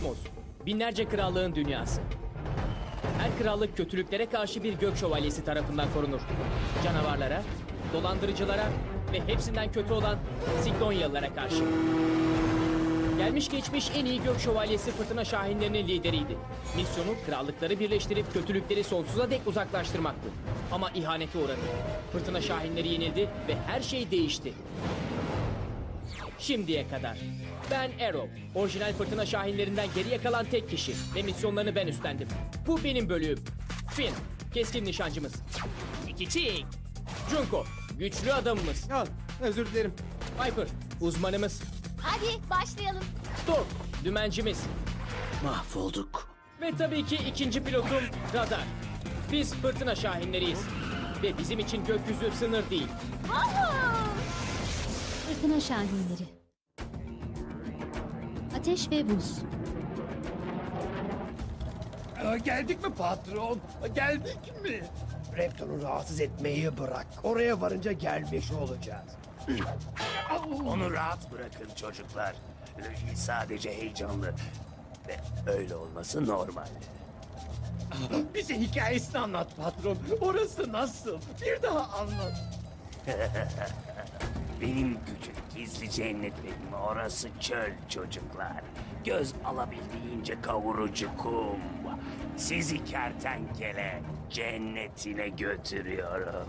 Kosmos, binlerce krallığın dünyası. Her krallık kötülüklere karşı bir gök şövalyesi tarafından korunur. Canavarlara, dolandırıcılara ve hepsinden kötü olan Siklonyalılara karşı. Gelmiş geçmiş en iyi gök şövalyesi fırtına şahinlerinin lideriydi. Misyonu krallıkları birleştirip kötülükleri sonsuza dek uzaklaştırmaktı. Ama ihanete uğradı. Fırtına şahinleri yenildi ve her şey değişti. Şimdiye kadar. Ben Arrow, orijinal fırtına şahinlerinden geriye kalan tek kişi ve misyonlarını ben üstlendim. Bu benim bölüğüm. Finn, keskin nişancımız. İkiçik. Junko, güçlü adamımız. Al, özür dilerim. Viper, uzmanımız. Hadi başlayalım. Storm, dümencimiz. Mahvolduk. Ve tabii ki ikinci pilotum Radar. Biz fırtına şahinleriyiz. Ve bizim için gökyüzü sınır değil. Fırtına şahinleri. Ateş ve buz. Aa, geldik mi patron? Geldik mi? Repton'u rahatsız etmeyi bırak. Oraya varınca gelmiş olacağız. Onu rahat bırakın çocuklar. Sadece heyecanlı. Ve öyle olması normal. Bize hikayesini anlat patron. Orası nasıl? Bir daha anlat. Benim gücüm gizli cennetlerim. Orası çöl çocuklar. Göz alabildiğince kavurucu kum. Sizi kertenkele cennetine götürüyorum.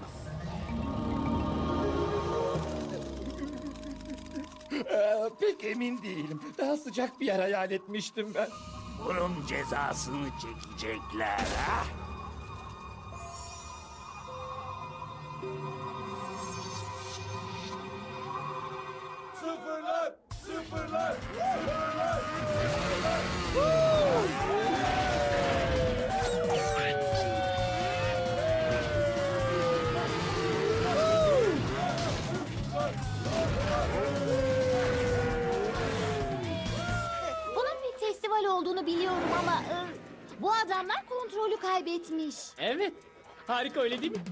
Ee, pek emin değilim. Daha sıcak bir yer hayal etmiştim ben. Bunun cezasını çekecekler ha? Sıfırlar! Sıfırlar! Bunun bir festival olduğunu biliyorum ama e, bu adamlar kontrolü kaybetmiş. Evet, harika öyle değil mi?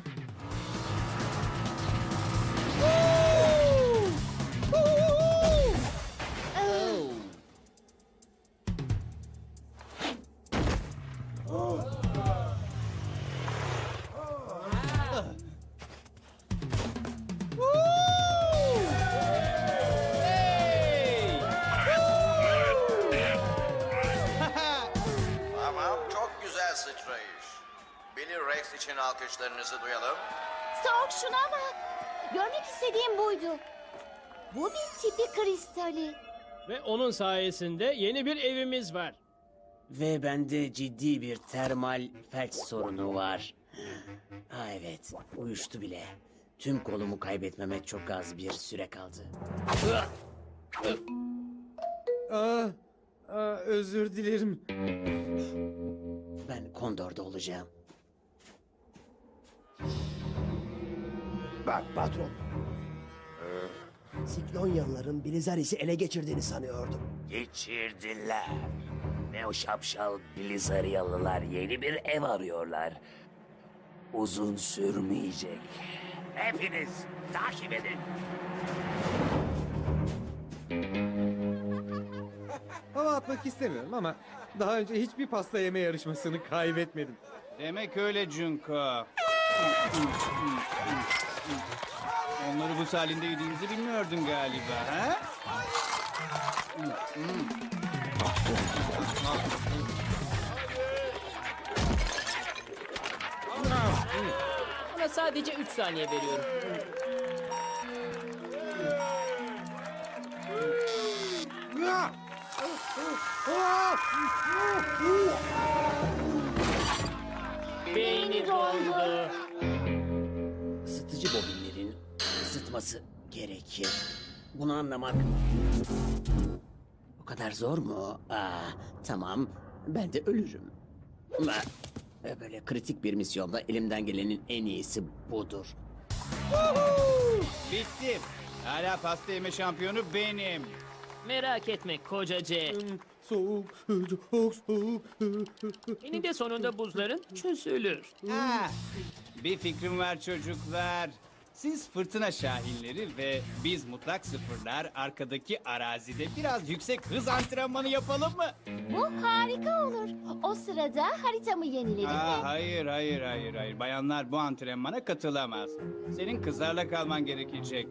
İçin alkışlarınızı duyalım. Stork şuna bak. Görmek istediğim buydu. Bu bir tipi kristali. Ve onun sayesinde yeni bir evimiz var. Ve bende ciddi bir termal felç sorunu var. Ha evet, uyuştu bile. Tüm kolumu kaybetmeme çok az bir süre kaldı. Aa, aa, özür dilerim. Ben Kondor'da olacağım. Bak patron. Siklonyalıların Bilizaris'i ele geçirdiğini sanıyordum. Geçirdiler. Ve o şapşal Blizzardyalılar yeni bir ev arıyorlar. Uzun sürmeyecek. Hepiniz takip edin. Hava atmak istemiyorum ama daha önce hiçbir pasta yeme yarışmasını kaybetmedim. Demek öyle Junko. Onları bu halinde yediğimizi bilmiyordun galiba, ha? Ona sadece 3 saniye veriyorum. Beyni dondu. Isıtması gerekir. Bunu anlamak... O kadar zor mu? Aa, tamam, ben de ölürüm. Ama e, böyle kritik bir misyonda elimden gelenin en iyisi budur. Bitti. Hala pasta yeme şampiyonu benim. Merak etme koca C. Soğuk, çok soğuk. Eninde sonunda buzların çözülür. Ha, bir fikrim var çocuklar. Siz fırtına şahinleri ve biz mutlak sıfırlar arkadaki arazide biraz yüksek hız antrenmanı yapalım mı? Bu harika olur. O sırada haritamı yenilerim Aa, ve... hayır hayır hayır hayır. Bayanlar bu antrenmana katılamaz. Senin kızlarla kalman gerekecek.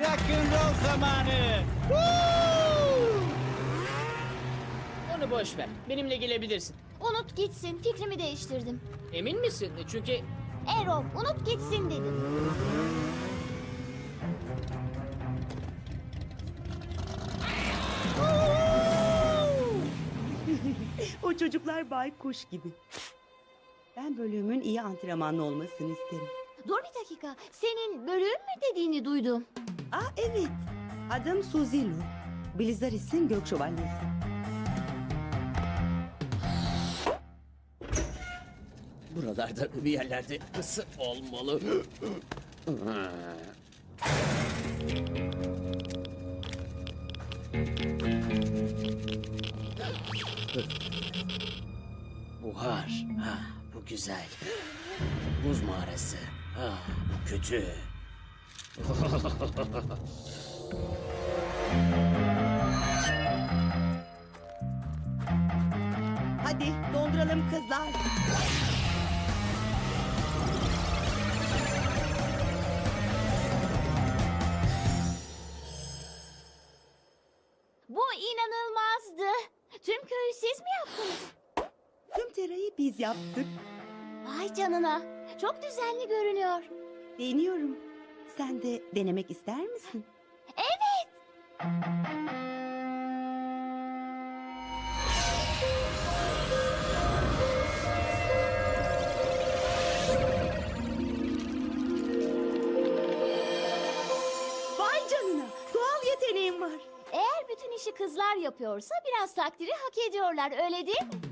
Rock'n'roll zamanı. Onu boş ver. Benimle gelebilirsin. Unut gitsin. Fikrimi değiştirdim. Emin misin? Çünkü Erol unut gitsin dedim. O çocuklar baykuş gibi. Ben bölümün iyi antrenmanlı olmasını isterim. Dur bir dakika. Senin bölüğüm mü dediğini duydum. Aa evet. Adım Suzilu. Blizaris'in gök şövalyesi. Buralarda bir yerlerde ısı olmalı. Buhar. Ha, bu güzel. Buz mağarası. Ha, bu kötü. Hadi donduralım kızlar. Yaptık. Vay canına. Çok düzenli görünüyor. Deniyorum. Sen de denemek ister misin? Evet. Vay canına. Doğal yeteneğim var. Eğer bütün işi kızlar yapıyorsa biraz takdiri hak ediyorlar öyle değil mi?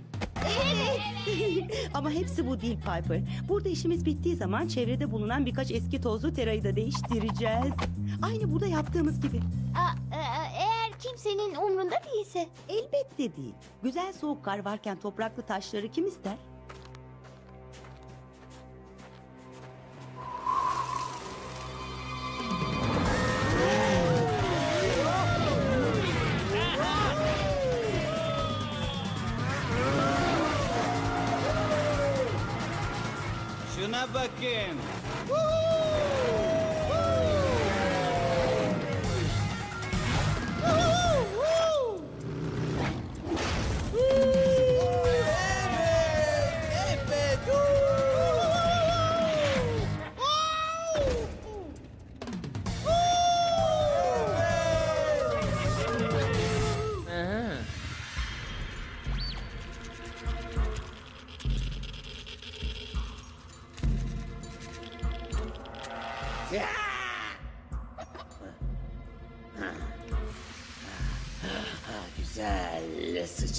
Ama hepsi bu değil Piper. Burada işimiz bittiği zaman çevrede bulunan birkaç eski tozlu terayı da değiştireceğiz. Aynı burada yaptığımız gibi. Aa, e, eğer kimsenin umrunda değilse. Elbette değil. Güzel soğuk kar varken topraklı taşları kim ister? Şuna bakın.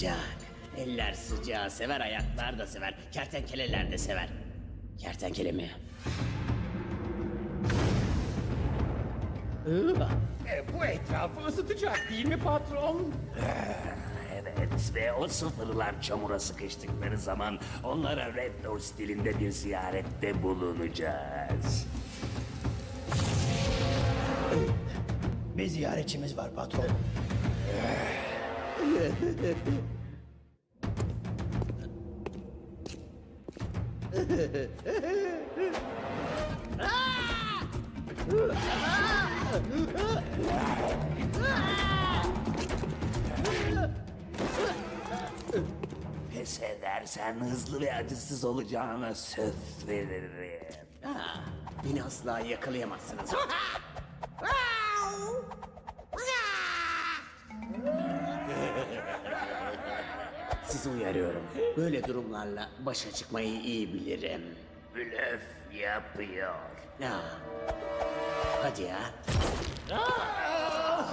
Sıcak. Eller sıcağı sever, ayaklar da sever. Kertenkeleler de sever. Kertenkele mi? E, bu etrafı ısıtacak değil mi patron? Evet ve o sıfırlar çamura sıkıştıkları zaman onlara Red Door stilinde bir ziyarette bulunacağız. Bir ziyaretçimiz var patron. Pes edersen hızlı ve acısız olacağına söz veririm. Ha, beni asla yakalayamazsınız. Sizi uyarıyorum. Böyle durumlarla başa çıkmayı iyi bilirim. Blöf yapıyor. Ya. Hadi ya. Aa,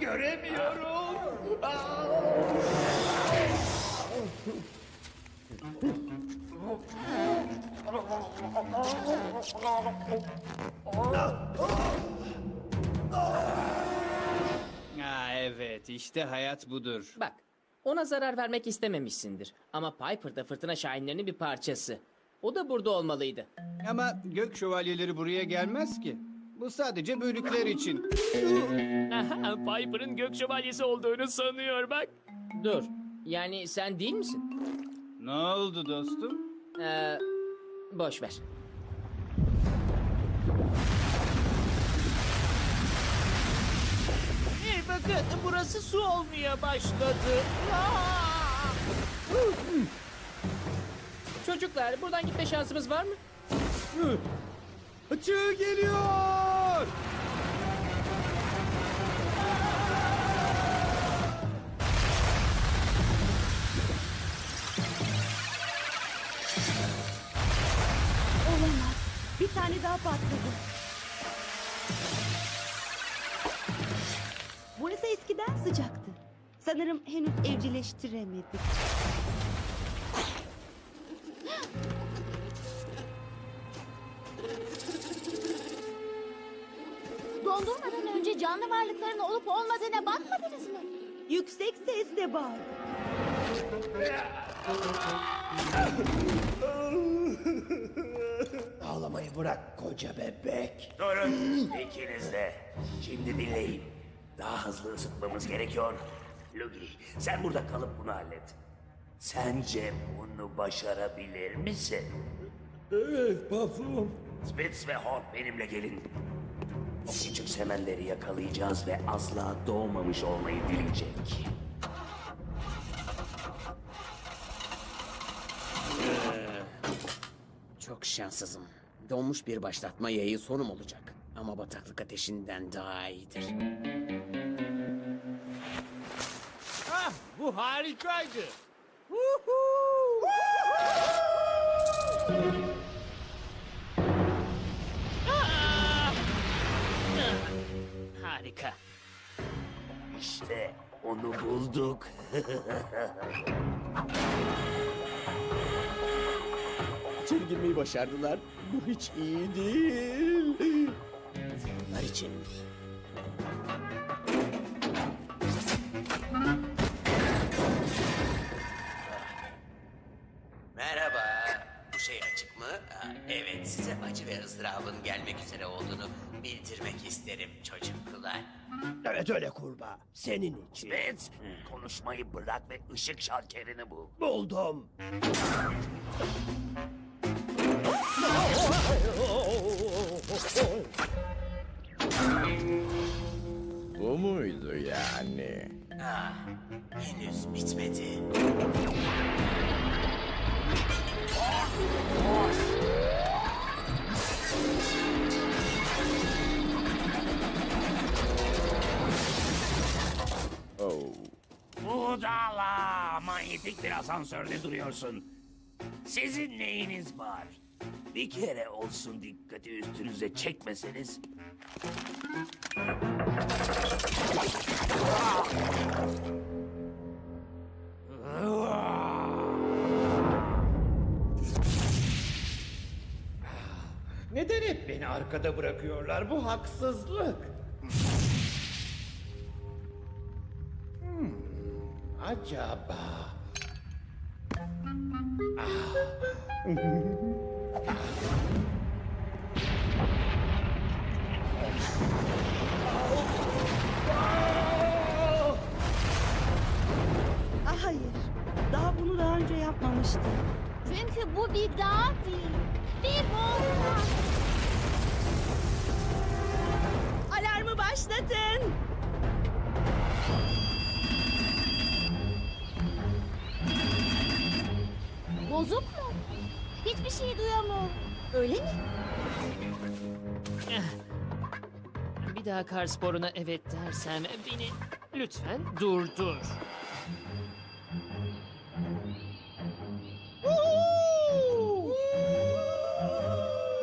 göremiyorum. Aa. Ha evet işte hayat budur. Bak, ona zarar vermek istememişsindir. Ama Piper da fırtına şahinlerinin bir parçası. O da burada olmalıydı. Ama gök şövalyeleri buraya gelmez ki. Bu sadece bölükler için. Piper'ın gök şövalyesi olduğunu sanıyor bak. Dur. Yani sen değil misin? Ne oldu dostum? Ee, boş ver. Bakın burası su olmaya başladı. Çocuklar buradan gitme şansımız var mı? Çığ geliyor! Olamaz. Bir tane daha patladı. Sıcaktı. Sanırım henüz evcilleştiremedik. Dondurmadan önce canlı varlıkların olup olmadığına bakmadınız mı? Yüksek sesle bağırdı. Ağlamayı bırak koca bebek. Durun ikiniz de. Şimdi dinleyin. Daha hızlı ısıtmamız gerekiyor. Lugi sen burada kalıp bunu hallet. Sence bunu başarabilir misin? Evet patron. Spitz ve Horn benimle gelin. O küçük semenleri yakalayacağız ve asla doğmamış olmayı dileyecek. Çok şanssızım. Donmuş bir başlatma yayı sonum olacak. Ama bataklık ateşinden daha iyidir. Bu harikaydı. Ah! Harika. İşte onu bulduk. İçeri girmeyi başardılar. Bu hiç iyi değil. Onlar için. Mı? Aa, Evet, size acı ve ızdırabın gelmek üzere olduğunu bildirmek isterim çocuklar. Evet öyle kurbağa. Senin için. Spitz konuşmayı bırak ve ışık şalterini bul. Buldum. Bu muydu yani? Ah, henüz bitmedi. Asansörde duruyorsun. Sizin neyiniz var? Bir kere olsun dikkati üstünüze çekmeseniz. Neden hep beni arkada bırakıyorlar? Bu haksızlık. Hmm, acaba... Ah hayır. Daha bunu daha önce yapmamıştı. Çünkü bu bir dağ değil. Bir volkan. Alarmı başlatın. Bozuk mu? Hiçbir şey duyamıyorum. Öyle mi? Bir daha kar sporuna evet dersem beni lütfen durdur.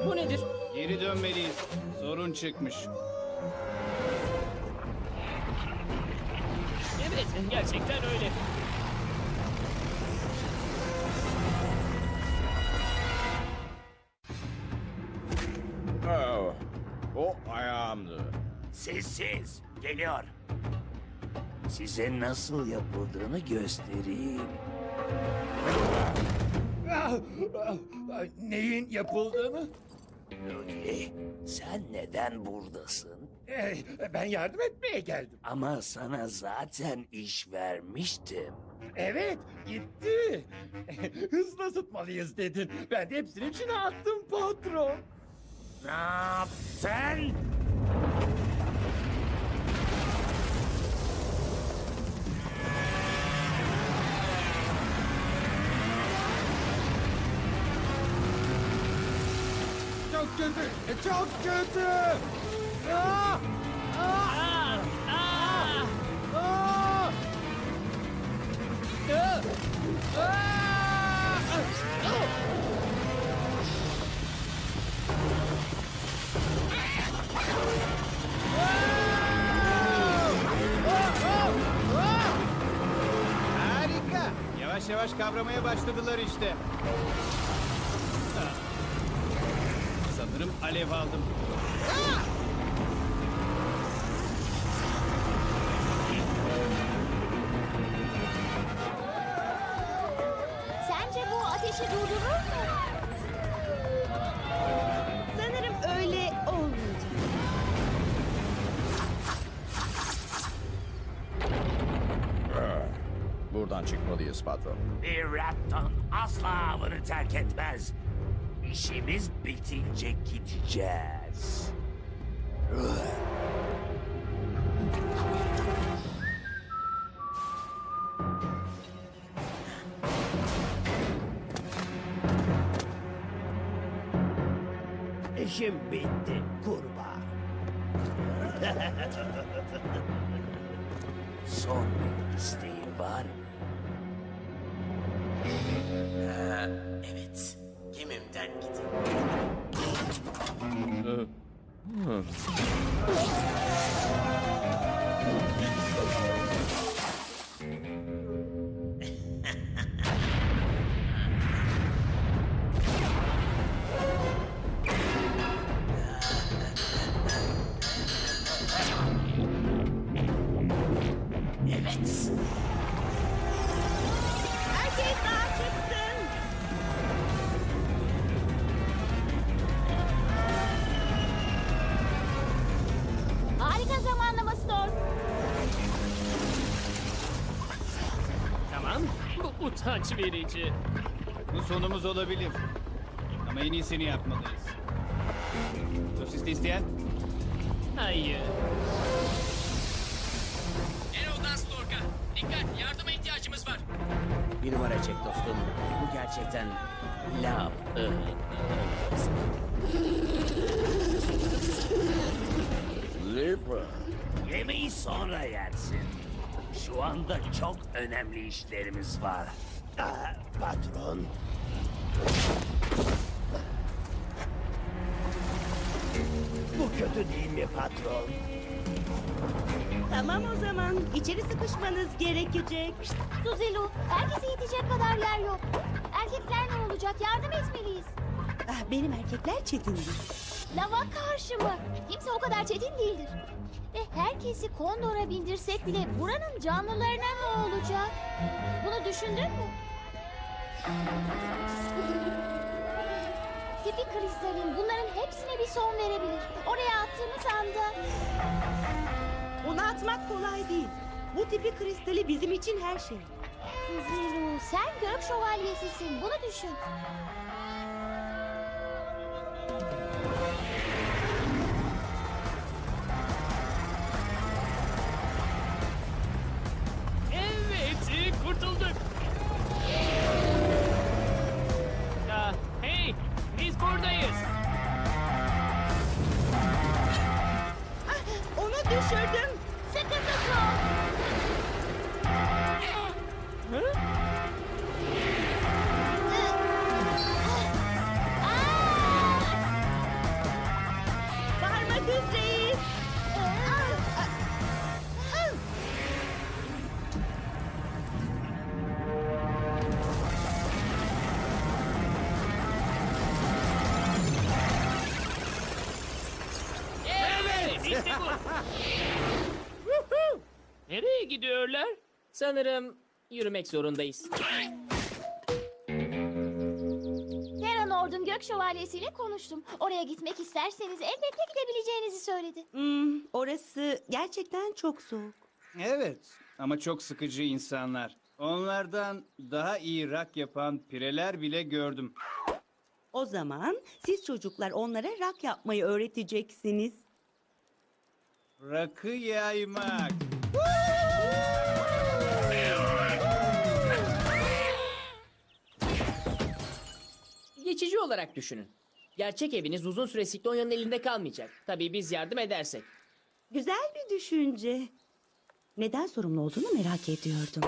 Bu nedir? Geri dönmeliyiz. Sorun çıkmış. Evet gerçekten öyle. O ayağımdı. Sessiz. Geliyor. Size nasıl yapıldığını göstereyim. Neyin yapıldığını? Logi, sen neden buradasın? Eh, ben yardım etmeye geldim. Ama sana zaten iş vermiştim. Evet, gitti. Hızlı ısıtmalıyız dedin. Ben de hepsini içine attım patron. Ne yaptın? Çok kötü. e, Çok kötü. Aa! Aa! Yavaş kavramaya başladılar işte. Sanırım alev aldım. Sence çıkmalıyız patron. Bir Rapton asla avını terk etmez. İşimiz bitince gideceğiz. İşim bitti kurbağa. Son bir isteğin var? Ha, evet. Gemimden gidin. Evet. Utanç verici. Bu sonumuz olabilir. Ama en iyisini yapmalıyız. Sosis isteyen? Hayır. Erol'dan Stork'a. Dikkat yardıma ihtiyacımız var. Bir numara çek dostum. Bu gerçekten ıı, Lipper. Yemeği sonra yersin. Şu anda çok önemli işlerimiz var. Patron. Bu kötü değil mi patron? Tamam o zaman. İçeri sıkışmanız gerekecek. Suzilu, herkese yetecek kadar yer yok. Erkekler ne olacak? Yardım etmeliyiz. Ah, benim erkekler çetindir. Lava karşı mı? Kimse o kadar çetin değildir. Ve herkesi kondora bindirsek bile buranın canlılarına ne olacak? Bunu düşündün mü? Tipi kristalin bunların hepsine bir son verebilir. Oraya attığımız anda... Onu atmak kolay değil. Bu tipi kristali bizim için her şey. Suzilu, sen gök şövalyesisin. Bunu düşün. Sanırım yürümek zorundayız. Lord'un gök şövalyesiyle konuştum. Oraya gitmek isterseniz elbette gidebileceğinizi söyledi. Hmm, orası gerçekten çok soğuk. Evet ama çok sıkıcı insanlar. Onlardan daha iyi rak yapan pireler bile gördüm. O zaman siz çocuklar onlara rak yapmayı öğreteceksiniz. Rakı yaymak. Geçici olarak düşünün. Gerçek eviniz uzun süre Siklonya'nın elinde kalmayacak. Tabii biz yardım edersek. Güzel bir düşünce. Neden sorumlu olduğunu merak ediyordum.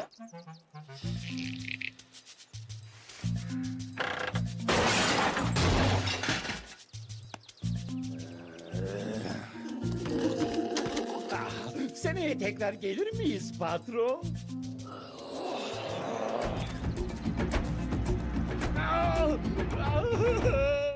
Seneye tekrar gelir miyiz patron? 啊